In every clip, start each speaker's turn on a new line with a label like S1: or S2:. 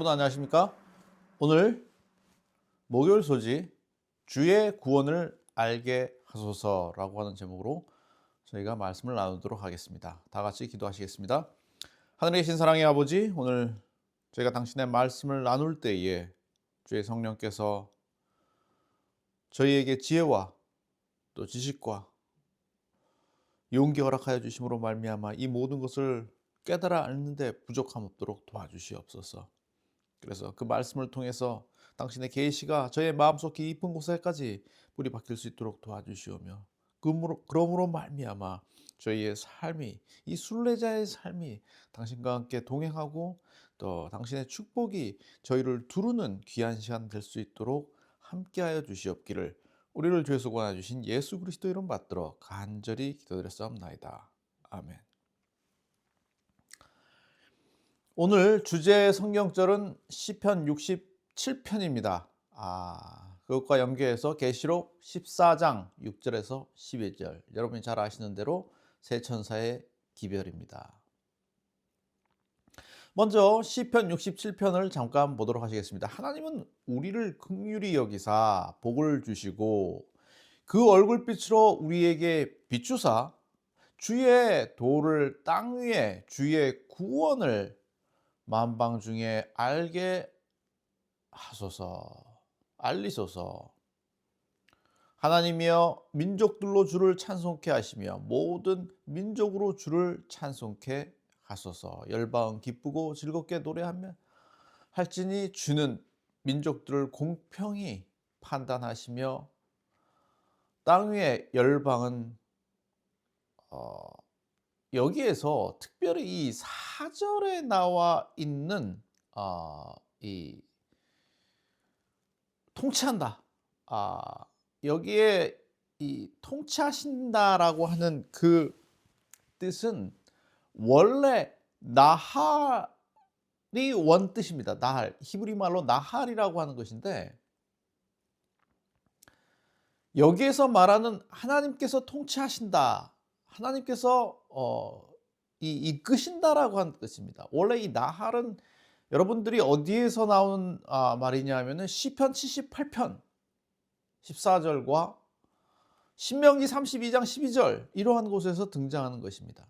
S1: 여러분 안녕하십니까? 오늘 목요일 소지 주의 구원을 알게 하소서라고 하는 제목으로 저희가 말씀을 나누도록 하겠습니다. 다 같이 기도하시겠습니다. 하늘에 계신 사랑의 아버지, 오늘 저희가 당신의 말씀을 나눌 때에 주의 성령께서 저희에게 지혜와 또 지식과 용기 허락하여 주심으로 말미암아 이 모든 것을 깨달아 알는데 부족함 없도록 도와주시옵소서. 그래서 그 말씀을 통해서 당신의 계시가 저의 마음속 깊은 곳에까지 뿌리 박힐 수 있도록 도와주시오며 그러므로, 그러므로 말미암아 저희의 삶이 이 순례자의 삶이 당신과 함께 동행하고 또 당신의 축복이 저희를 두르는 귀한 시간 될 수 있도록 함께하여 주시옵기를 우리를 죄에서 구원해 주신 예수 그리스도 이름 받들어 간절히 기도드렸사옵나이다. 아멘. 오늘 주제 성경절은 시편 67편입니다. 아, 그것과 연계해서 계시록 14장 6절에서 12절. 여러분이 잘 아시는 대로 세 천사의 기별입니다. 먼저 시편 67편을 잠깐 보도록 하시겠습니다. 하나님은 우리를 긍휼히 여기사 복을 주시고 그 얼굴빛으로 우리에게 비추사 주의 도를 땅 위에 주의 구원을 만방 중에 알게 하소서 알리소서. 하나님이여 민족들로 주를 찬송케 하시며 모든 민족으로 주를 찬송케 하소서. 열방은 기쁘고 즐겁게 노래하며 할지니 주는 민족들을 공평히 판단하시며 땅 위에 열방은 어, 여기에서 특별히 이 사절에 나와 있는 어, 이 통치한다. 아, 여기에 이 통치하신다라고 하는 그 뜻은 원래 나할이 원 뜻입니다. 나할. 히브리 말로 나할이라고 하는 것인데 여기에서 말하는 하나님께서 통치하신다. 하나님께서 어, 이 이끄신다라고 하는 뜻입니다. 원래 이 나할은 여러분들이 어디에서 나온 아, 말이냐면은 시편 78편 14절과 신명기 32장 12절 이러한 곳에서 등장하는 것입니다.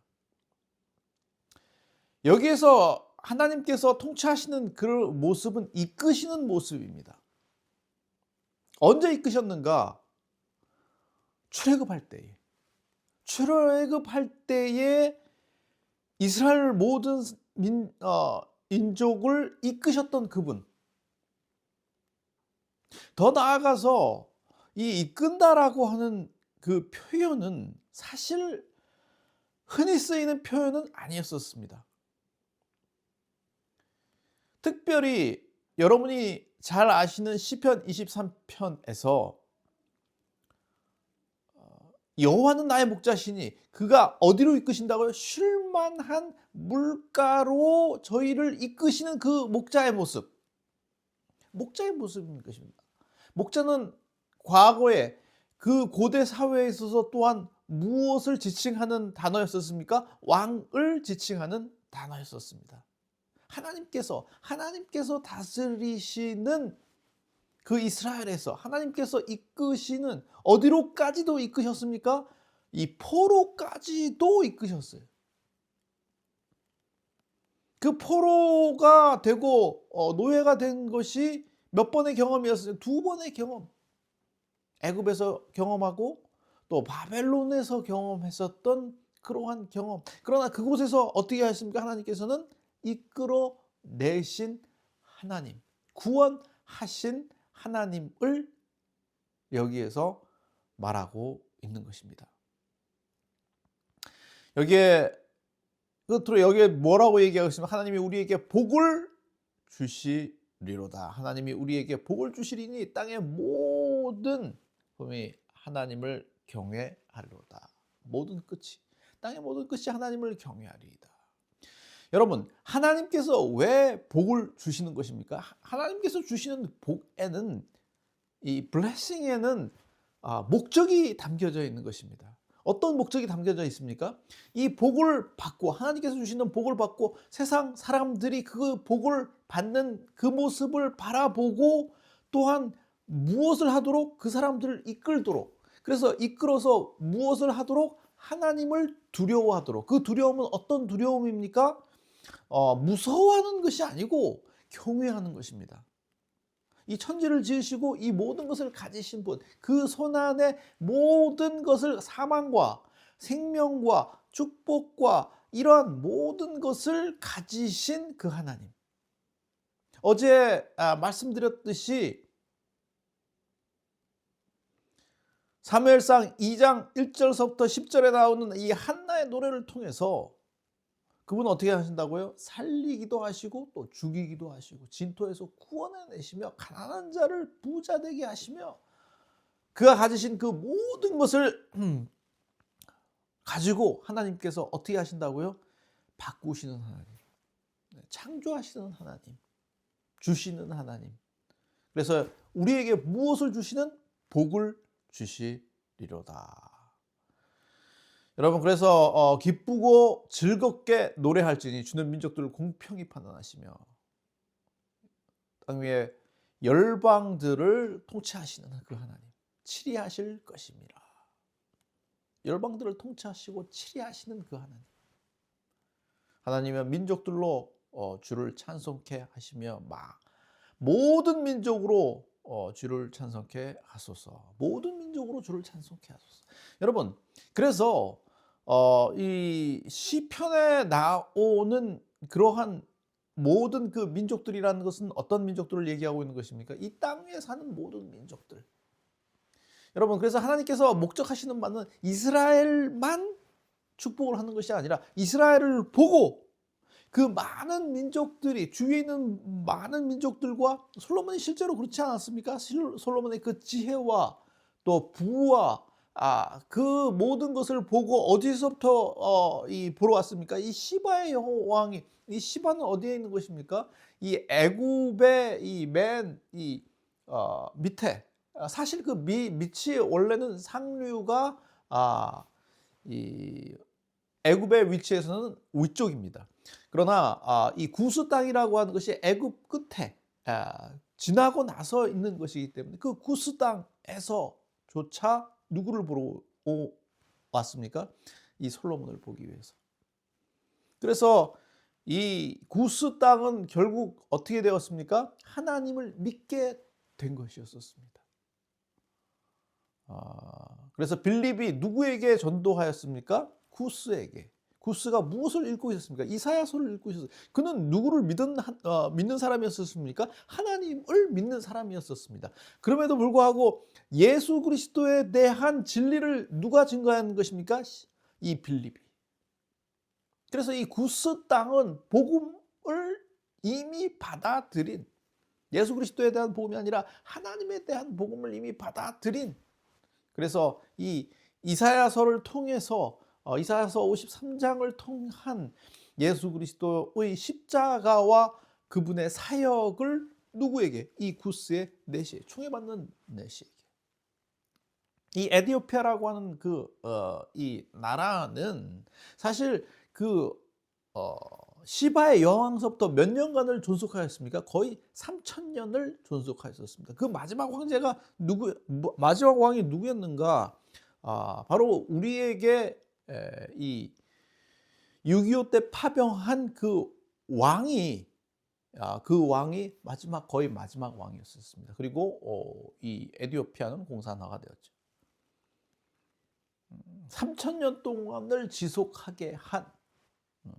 S1: 여기에서 하나님께서 통치하시는 그 모습은 이끄시는 모습입니다. 언제 이끄셨는가? 출애굽할 때에. 출애굽할 때에 이스라엘 모든 민, 어, 인족을 이끄셨던 그분. 더 나아가서 이 이끈다라고 하는 그 표현은 사실 흔히 쓰이는 표현은 아니었었습니다. 특별히 여러분이 잘 아시는 시편 23편에서 어, 여호와는 나의 목자시니 그가 어디로 이끄신다고요? 쉴만한 물가로 저희를 이끄시는 그 목자의 모습. 목자의 모습인 것입니다. 목자는 과거에 그 고대 사회에 있어서 또한 무엇을 지칭하는 단어였었습니까? 왕을 지칭하는 단어였었습니다. 하나님께서 하나님께서 다스리시는 그 이스라엘에서 하나님께서 이끄시는 어디로까지도 이끄셨습니까? 이 포로까지도 이끄셨어요. 그 포로가 되고 어, 노예가 된 것이 몇 번의 경험이었어요? 두 번의 경험. 애굽에서 경험하고 또 바벨론에서 경험했었던 그러한 경험. 그러나 그곳에서 어떻게 하십니까? 하나님께서는 이끌어 내신 하나님, 구원하신 하나님을 여기에서 말하고 있는 것입니다. 여기에 끝으로 여기에 뭐라고 얘기하고 있으면 하나님이 우리에게 복을 주시리로다. 하나님이 우리에게 복을 주시리니 땅의 모든 봄이 하나님을 경외하리로다. 모든 끝이 땅의 모든 끝이 하나님을 경외하리이다. 여러분, 하나님께서 왜 복을 주시는 것입니까? 하나님께서 주시는 복에는 이 블레싱에는 아, 목적이 담겨져 있는 것입니다. 어떤 목적이 담겨져 있습니까? 이 복을 받고 하나님께서 주시는 복을 받고 세상 사람들이 그 복을 받는 그 모습을 바라보고 또한 무엇을 하도록 그 사람들을 이끌도록 그래서 이끌어서 무엇을 하도록 하나님을 두려워하도록 그 두려움은 어떤 두려움입니까? 어, 무서워하는 것이 아니고 경외하는 것입니다. 이 천지를 지으시고 이 모든 것을 가지신 분, 그 손안에 모든 것을 사망과 생명과 축복과 이러한 모든 것을 가지신 그 하나님. 어제 아, 말씀드렸듯이 사무엘상 2장 1절서부터 10절에 나오는 이 한나의 노래를 통해서 그분 어떻게 하신다고요? 살리기도 하시고 또 죽이기도 하시고 진토에서 구원해내시며 가난한 자를 부자 되게 하시며 그가 가지신 그 모든 것을 음, 가지고 하나님께서 어떻게 하신다고요? 바꾸시는 하나님, 네, 창조하시는 하나님, 주시는 하나님. 그래서 우리에게 무엇을 주시는 복을 주시리로다. 여러분 그래서 어, 기쁘고 즐겁게 노래할지니 주는 민족들을 공평히 판단하시며 땅 위에 열방들을 통치하시는 그 하나님 치리하실 것입니다. 열방들을 통치하시고 치리하시는 그 하나님. 하나님은 민족들로 어, 주를 찬송케 하시며 막 모든 민족으로 어, 주를 찬송케 하소서. 모든 민족으로 주를 찬송케 하소서. 여러분, 그래서 어, 이 시편에 나오는 그러한 모든 그 민족들이라는 것은 어떤 민족들을 얘기하고 있는 것입니까? 이 땅에 사는 모든 민족들. 여러분, 그래서 하나님께서 목적하시는 바는 이스라엘만 축복을 하는 것이 아니라 이스라엘을 보고 그 많은 민족들이 주위에 있는 많은 민족들과 솔로몬이 실제로 그렇지 않았습니까? 솔로몬의 그 지혜와 또 부와 아, 그 모든 것을 보고 어디서부터 어, 이 보러 왔습니까? 이 시바의 왕이 이 시바는 어디에 있는 것입니까? 이 애굽의 이 맨이 어, 밑에 아, 사실 그 미, 밑이 원래는 상류가 아, 이 애굽의 위치에서는 위쪽입니다. 그러나 아, 이 구스 땅이라고 하는 것이 애굽 끝에 아, 지나고 나서 있는 것이기 때문에 그 구스 땅에서조차 누구를 보러 오, 왔습니까? 이 솔로몬을 보기 위해서. 그래서 이 구스 땅은 결국 어떻게 되었습니까? 하나님을 믿게 된 것이었었습니다. 아, 그래서 빌립이 누구에게 전도하였습니까? 구스에게. 구스가 무엇을 읽고 있었습니까? 이사야서를 읽고 있었어요. 그는 누구를 믿은, 어, 믿는 사람이었습니까? 하나님을 믿는 사람이었었습니다. 그럼에도 불구하고 예수 그리스도에 대한 진리를 누가 증거하는 것입니까? 이 빌립이. 그래서 이 구스 땅은 복음을 이미 받아들인 예수 그리스도에 대한 복음이 아니라 하나님에 대한 복음을 이미 받아들인 그래서 이 이사야서를 통해서 어, 이사야서 53장을 통한 예수 그리스도의 십자가와 그분의 사역을 누구에게? 이 구스의 내시에 총애받는 내시에게. 이 에디오피아라고 하는 그이 어, 나라는 사실 그 어, 시바의 여왕서부터 몇 년간을 존속하였습니까? 거의 3천 년을 존속하였습니다. 그 마지막 황제가 누구 뭐, 마지막 왕이 누구였는가? 아, 바로 우리에게 이 6.25 때 파병한 그 왕이 아, 그 왕이 마지막 거의 마지막 왕이었습니다. 그리고 어, 이 에디오피아는 공산화가 되었죠. 3천 음, 년 동안을 지속하게 한 어,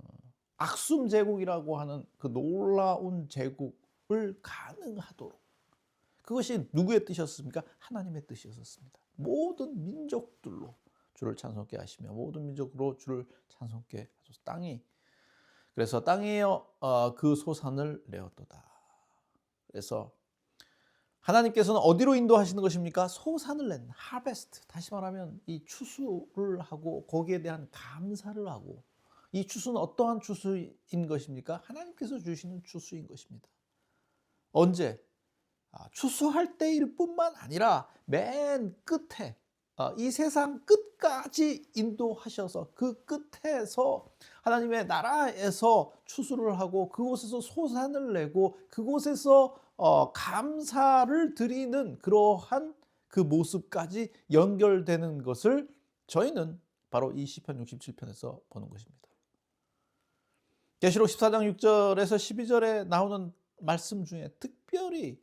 S1: 악숨 제국이라고 하는 그 놀라운 제국을 가능하도록 그것이 누구의 뜻이었습니까? 하나님의 뜻이었습니다. 모든 민족들로 주를 찬송케 하시며 모든 민족으로 주를 찬송케 하소서. 땅이 그래서 땅이여 어, 그 소산을 내었도다. 그래서 하나님께서는 어디로 인도하시는 것입니까? 소산을 낸 하베스트. 다시 말하면 이 추수를 하고 거기에 대한 감사를 하고 이 추수는 어떠한 추수인 것입니까? 하나님께서 주시는 추수인 것입니다. 언제? 아, 추수할 때일 뿐만 아니라 맨 끝에 어, 이 세상 끝 끝까지 인도하셔서 그 끝에서 하나님의 나라에서 추수를 하고 그곳에서 소산을 내고 그곳에서 어, 감사를 드리는 그러한 그 모습까지 연결되는 것을 저희는 바로 이 시편 67편에서 보는 것입니다. 계시록 14장 6절에서 12절에 나오는 말씀 중에 특별히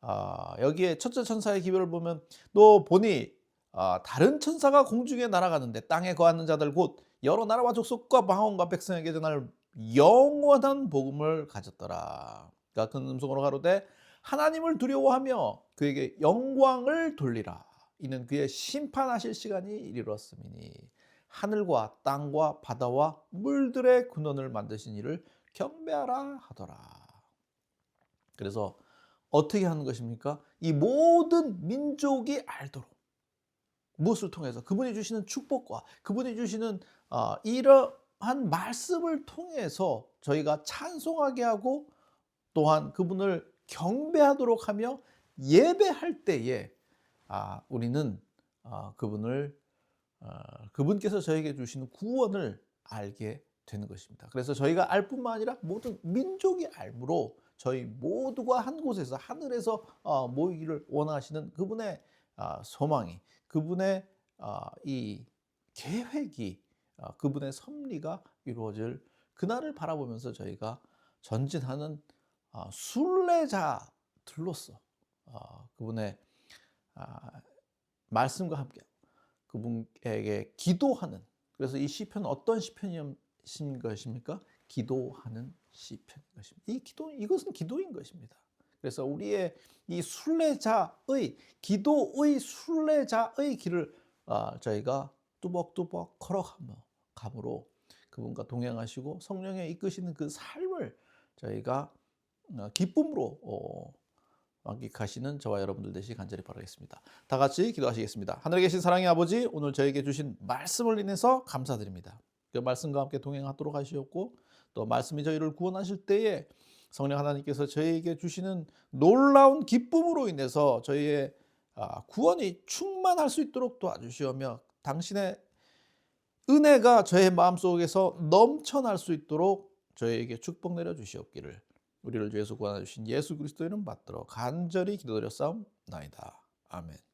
S1: 아, 여기에 첫째 천사의 기별을 보면 또 보니 아, 다른 천사가 공중에 날아가는데 땅에 거하는 자들 곧 여러 나라와 족속과 방언과 백성에게 전할 영원한 복음을 가졌더라. 그러니까 큰 음성으로 가로되 하나님을 두려워하며 그에게 영광을 돌리라. 이는 그의 심판하실 시간이 이르렀음이니 하늘과 땅과 바다와 물들의 근원을 만드신 이를 경배하라 하더라. 그래서 어떻게 하는 것입니까? 이 모든 민족이 알도록 무엇을 통해서 그분이 주시는 축복과 그분이 주시는 어, 이러한 말씀을 통해서 저희가 찬송하게 하고 또한 그분을 경배하도록 하며 예배할 때에 아, 우리는 어, 그분을 어, 그분께서 저에게 주시는 구원을 알게 되는 것입니다. 그래서 저희가 알 뿐만 아니라 모든 민족이 알므로 저희 모두가 한 곳에서 하늘에서 어, 모이기를 원하시는 그분의 아, 소망이 그분의 아, 이 계획이 아, 그분의 섭리가 이루어질 그날을 바라보면서 저희가 전진하는 아, 순례자들로서 아, 그분의 아, 말씀과 함께 그분에게 기도하는 그래서 이 시편은 어떤 시편인 것입니까? 기도하는 시편인 것입니다. 이 기도 이것은 기도인 것입니다. 그래서 우리의 이 순례자의 기도의 순례자의 길을 아, 저희가 뚜벅뚜벅 걸어가며 감으로 그분과 동행하시고 성령에 이끄시는 그 삶을 저희가 어, 기쁨으로 어, 만끽하시는 저와 여러분들 되시 간절히 바라겠습니다. 다 같이 기도하시겠습니다. 하늘에 계신 사랑의 아버지, 오늘 저에게 주신 말씀을 인해서 감사드립니다. 그 말씀과 함께 동행하도록 하시옵고 또 말씀이 저희를 구원하실 때에 성령 하나님께서 저희에게 주시는 놀라운 기쁨으로 인해서 저희의 아, 구원이 충만할 수 있도록 도와주시오며 당신의 은혜가 저의 마음속에서 넘쳐날 수 있도록 저희에게 축복 내려 주시옵기를 우리를 주에서 구원해 주신 예수 그리스도 이름 받들어 간절히 기도드려 싸움나이다. 아멘.